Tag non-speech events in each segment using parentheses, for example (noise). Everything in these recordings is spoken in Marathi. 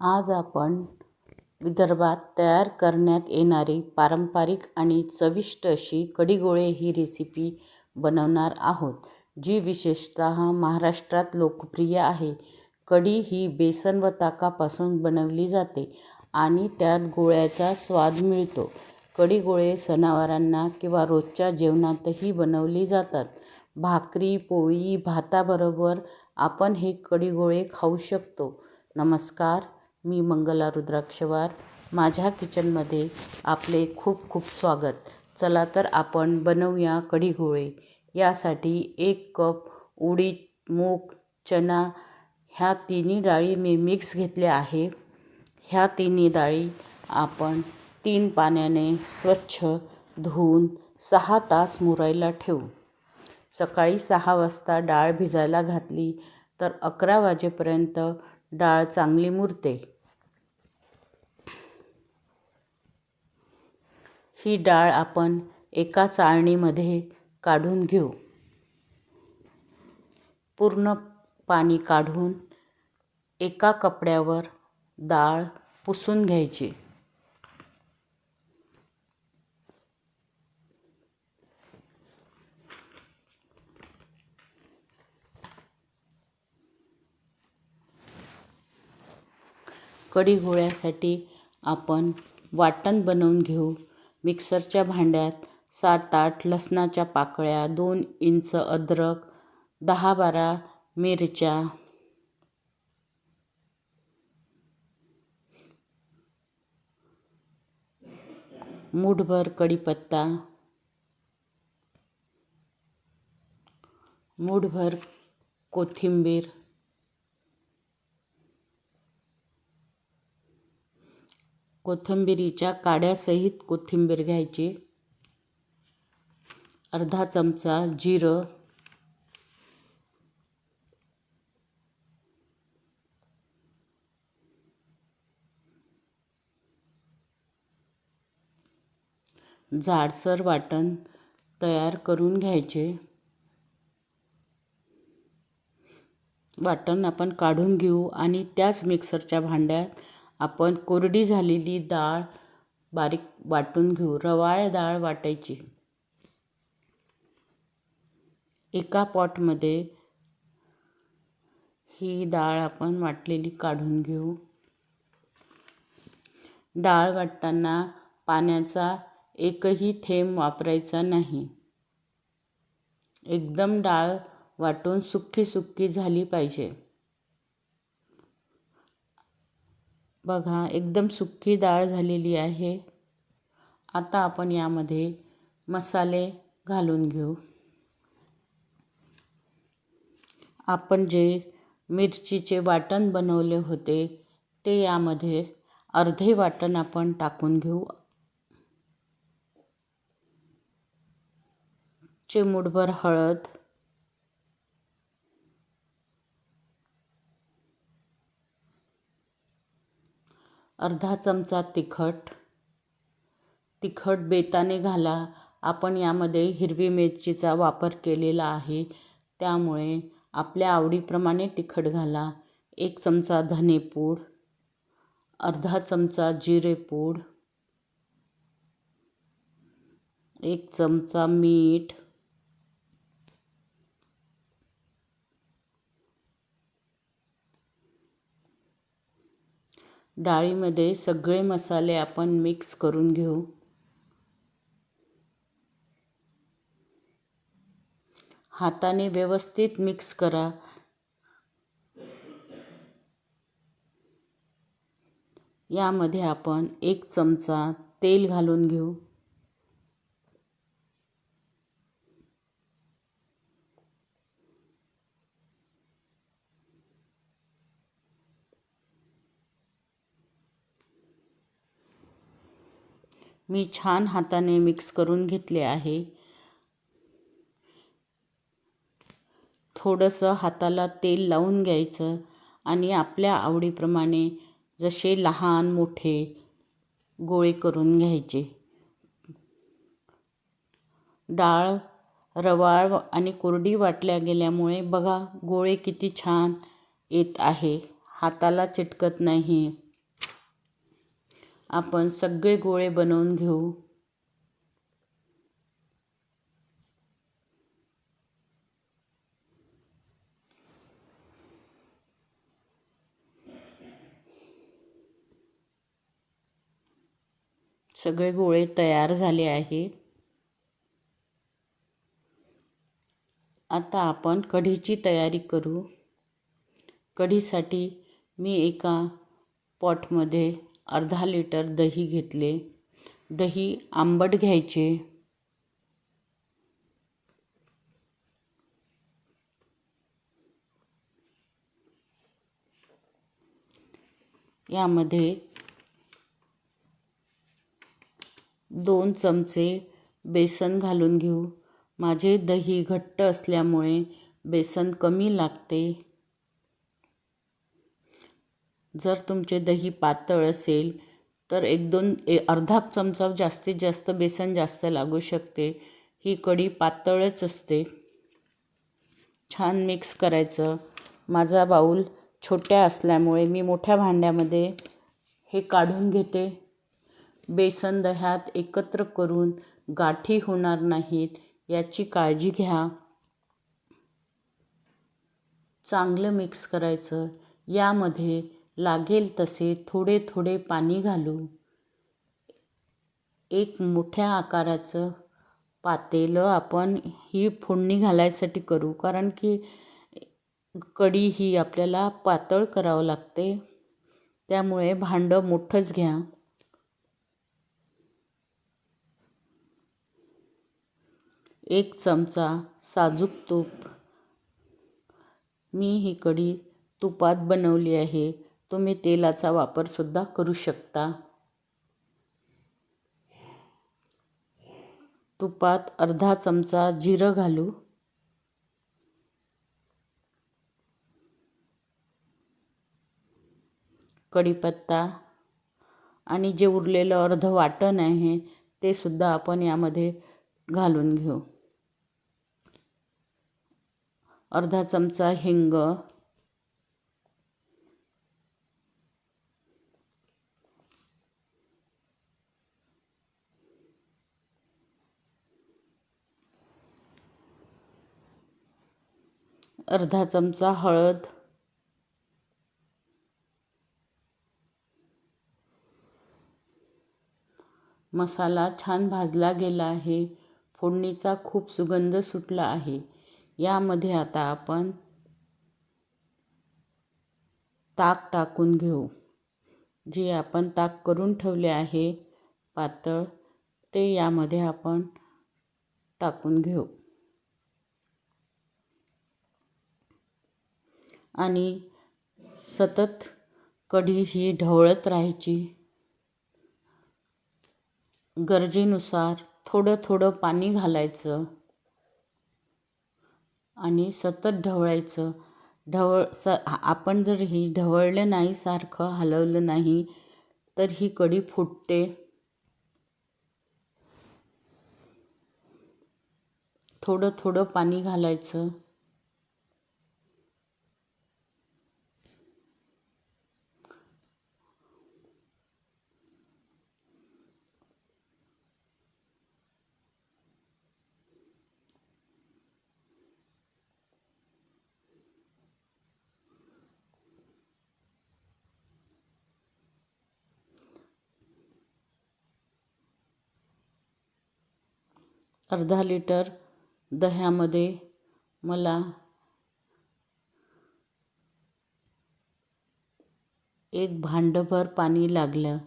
आज आपण विदर्भात तयार करण्यात येणारी पारंपरिक आणि चविष्ट अशी कढी गोळे ही रेसिपी बनवणार आहोत जी विशेषतः महाराष्ट्रात लोकप्रिय आहे. कढी ही बेसन व ताकापासून बनवली जाते आणि त्यात गोळ्याचा स्वाद मिळतो. कढी गोळे सणावारांना किंवा रोजच्या जेवणातही बनवली जातात. भाकरी पोळी भाताबरोबर आपण हे कढी गोळे खाऊ शकतो. नमस्कार. मी मंगला रुद्राक्षवार. माझ्या किचनमध्ये आपले खूप खूप स्वागत. चला तर आपण बनवूया कढी गोळे यासाठी एक कप उडीद मूग चना ह्या तिन्ही डाळी मी मिक्स घेतल्या आहे. ह्या तिन्ही डाळी आपण तीन पाण्याने स्वच्छ धुवून सहा तास मुरायला ठेवू. सकाळी सहा वाजता डाळ भिजायला घातली तर अकरा वाजेपर्यंत डाळ चांगली मुरते. ही डाळ आपण एका चाळणीमध्ये काढून घेऊ. पूर्ण पाणी काढून एका कपड्यावर डाळ पुसून घ्यायची. कढी गोळ्यासाठी आपण वाटण बनवून घेऊ. मिक्सरच्या भांड्यात सात आठ लसणाच्या पाकळ्या दोन इंच अद्रक दहा बारा मिरच्या मूठभर कढीपत्ता मूठभर कोथिंबीर कोथिंबिरीच्या काड्यासहित कोथिंबीर घ्यायची. अर्धा चमचा जिरं. जाडसर वाटण तयार करून घ्यायचे. वाटण आपण काढून घेऊ आणि त्याच मिक्सरच्या भांड्यात आपण कोरडी झालेली डाळ बारीक वाटून घेऊ. रवाळ डाळ वाटायची. एका पॉटमध्ये ही डाळ आपण वाटलेली काढून घेऊ. डाळ वाटताना पाण्याचा एकही थेंब वापरायचा नाही. एकदम डाळ वाटून सुक्की सुक्की झाली पाहिजे. बघा एकदम सुक्की डाळ झालेली आहे. आता आपण यामध्ये मसाले घालून घेऊ. आपण जे मिरचीचे वाटण बनवले होते ते यामध्ये अर्धे वाटण आपण टाकून घेऊ. चिमूटभर हळद अर्धा चमचा तिखट. तिखट बेताने घाला. आपण यामध्ये हिरवी मिरचीचा वापर केलेला आहे. त्यामुळे आपल्या आवडीप्रमाणे तिखट घाला. एक चमचा धनेपूड अर्धा चमचा जिरेपूड एक चमचा मीठ. डाळीमध्ये सगळे मसाले आपण मिक्स करून घेऊ. हाताने व्यवस्थित मिक्स करा. यामध्ये आपण एक चमचा तेल घालून घेऊ. मी छान हाताने मिक्स करून घेतले आहे. थोडंसं हाताला तेल लावून घ्यायचं आणि आपल्या आवडीप्रमाणे जसे लहान मोठे गोळे करून घ्यायचे. डाळ रवाळ आणि कोरडी वाटल्या गेल्यामुळे बघा गोळे किती छान येत आहे. हाताला चिटकत नाही. आपण सगळे गोळे बनवून घेऊ. सगळे गोळे तयार झाले आहे आता आपण कढीची तयारी करू. कढीसाठी मी एका पॉटमध्ये अर्धा लिटर दही घेतले. दही आंबट घ्यायचे. यामध्ये दोन चमचे बेसन घालून घेऊ. माझे दही घट्ट असल्यामुळे बेसन कमी लागते. जर तुमचे दही पातळ असेल तर एक दोन ए अर्धा चमचा जास्तीत जास्त बेसन जास्त लागू शकते. ही कढी पातळच असते. छान मिक्स करायचं. माझा बाऊल छोट्या असल्यामुळे मी मोठ्या भांड्यामध्ये हे काढून घेते. बेसन दह्यात एकत्र करून गाठी होणार नाहीत याची काळजी घ्या. चांगलं मिक्स करायचं. यामध्ये लागेल तसे थोडे थोडे पाणी घालू एक मोठ्या आकाराचं पातेलं आपण ही फोडणी घालायसाठी करू. कारण की कढी ही आपल्याला पातळ करावं लागते. त्यामुळे भांडं मोठंच घ्या. एक चमचा साजूक तूप. मी ही कढी तुपात बनवली आहे. तुम्ही तेलाचा वापरसुद्धा करू शकता. तुपात अर्धा चमचा जिरं घालू. कढीपत्ता आणि जे उरलेलं अर्ध वाटण आहे ते सुद्धा आपण यामध्ये घालून घेऊ. अर्धा चमचा हिंग अर्धा चमचा हळद. मसाला छान भाजला गेला आहे. फोडणीचा खूप सुगंध सुटला आहे. यामध्ये आता आपण ताक टाकून घेऊ. जे आपण ताक करून ठेवले आहे पातळ ते यामध्ये आपण टाकून घेऊ. आणि सतत कढी ही ढवळत राहायची. गरजेनुसार थोडं थोडं पाणी घालायचं आणि सतत ढवळायचं. ढवळ स आपण जर ही ढवळलं नाही सारखं हलवलं नाही तर ही कढी फुटते. थोडं थोडं पाणी घालायचं. अर्धा लिटर दह्यामध्ये मला एक भांडंभर पाणी लागलं.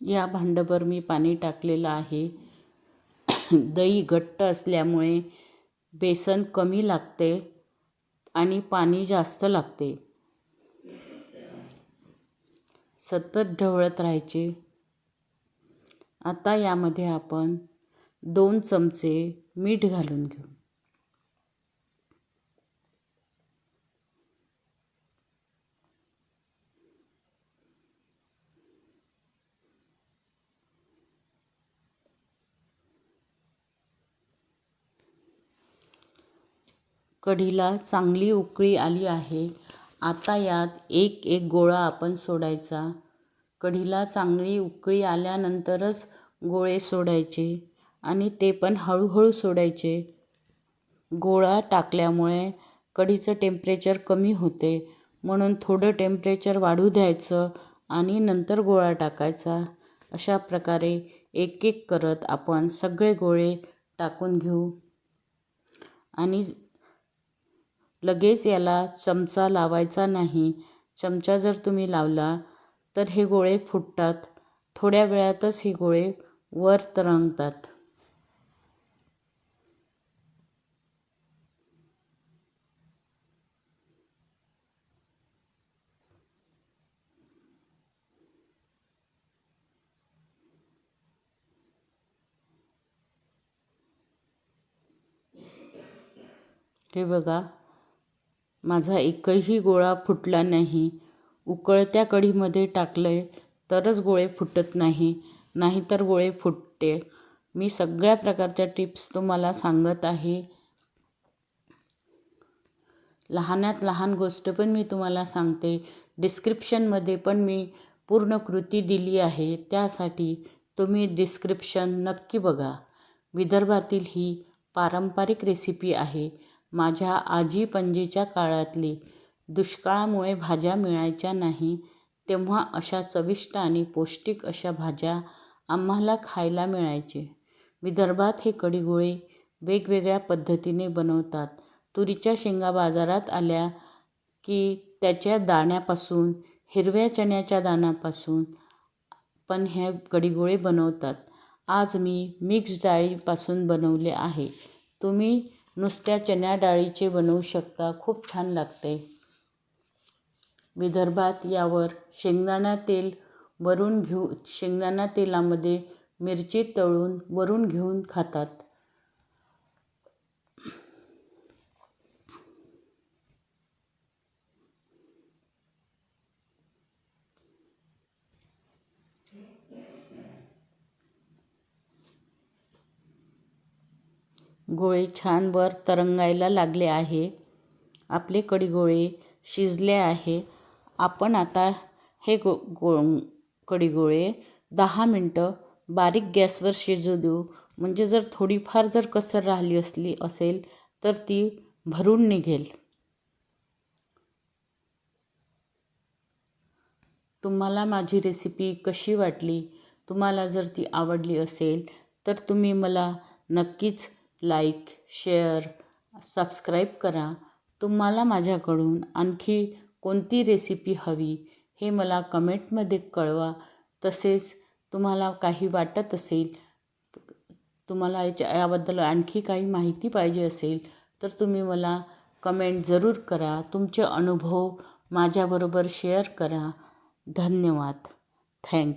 या भांडभर मी पाणी टाकलेलं आहे. (clears throat) दही घट्ट असल्यामुळे बेसन कमी लागते आणि पाणी जास्त लागते. सतत ढवळत राहायचे. आता यामध्ये आपण दोन चमचे मीठ घालून घेऊ. कढीला चांगली उकळी आली आहे. आता यात एक एक गोळा आपण सोडायचा. कढीला चांगली उकळी आल्यानंतरच गोळे सोडायचे आणि ते पण हळूहळू सोडायचे. गोळा टाकल्यामुळे कढीचं टेम्परेचर कमी होते. म्हणून थोडं टेम्परेचर वाढू द्यायचं आणि नंतर गोळा टाकायचा. अशा प्रकारे एक एक करत आपण सगळे गोळे टाकून घेऊ. आणि लगेच याला चमचा लावायचा नाही. चमचा जर तुम्ही लावला तर हे गोळे फुटतात. थोड्या वेळातच हे गोळे वर तरंगतात. हे बघा माझा एकही गोळा फुटला नाही. उकळत्या कढीमध्ये टाकले तरच गोळे फुटत नाही नाहीतर गोळे फुटते. मी सगळ्या प्रकारच्या टिप्स तुम्हाला सांगत आहे. लहानात लहान गोष्ट पण मी तुम्हाला सांगते. डिस्क्रिप्शनमध्ये पण मी पूर्ण कृती दिली आहे. त्यासाठी तुम्ही डिस्क्रिप्शन नक्की बघा. विदर्भातील ही पारंपरिक रेसिपी आहे. माझ्या आजी पणजीच्या काळातली दुष्काळामुळे भाज्या मिळायच्या नाही तेव्हा अशा चविष्ट आणि पौष्टिक अशा भाज्या आम्हाला खायला मिळायचे. विदर्भात हे कडीगोळे वेगवेगळ्या पद्धतीने बनवतात. तुरीच्या शेंगा बाजारात आल्या की त्याच्या दाण्यापासून हिरव्या चण्याच्या दाण्यापासून पण हे कडीगोळे बनवतात. आज मी मिक्स डाळीपासून बनवले आहे. तुम्ही नुसत्या चण्या डाळीचे बनवू शकता. खूप छान लागते. विदर्भात यावर शेंगदाणा तेल वरून घेऊ शेंगदाणा तेलामध्ये मिरची तळून वरून घेऊन खातात. गोळे छान वर तरंगायला लागले आहे. आपले कढीगोळे शिजले आहे. आपण आता हे गो गो कढीगोळे दहा मिनटं बारीक गॅसवर शिजू देऊ. म्हणजे जर थोडीफार जर कसर राहिली असली असेल तर ती भरून निघेल. तुम्हाला माझी रेसिपी कशी वाटली? तुम्हाला जर ती आवडली असेल तर तुम्ही मला नक्कीच लाईक शेअर सबस्क्राईब करा. तुम्हाला माझ्याकडून आणखी कोणती रेसिपी हवी हे मला कमेंटमध्ये कळवा. तसेच तुम्हाला काही वाटत असेल तुम्हाला याच्या याबद्दल आणखी काही माहिती पाहिजे असेल तर तुम्ही मला कमेंट जरूर करा. तुमचे अनुभव माझ्याबरोबर शेअर करा. धन्यवाद. थँक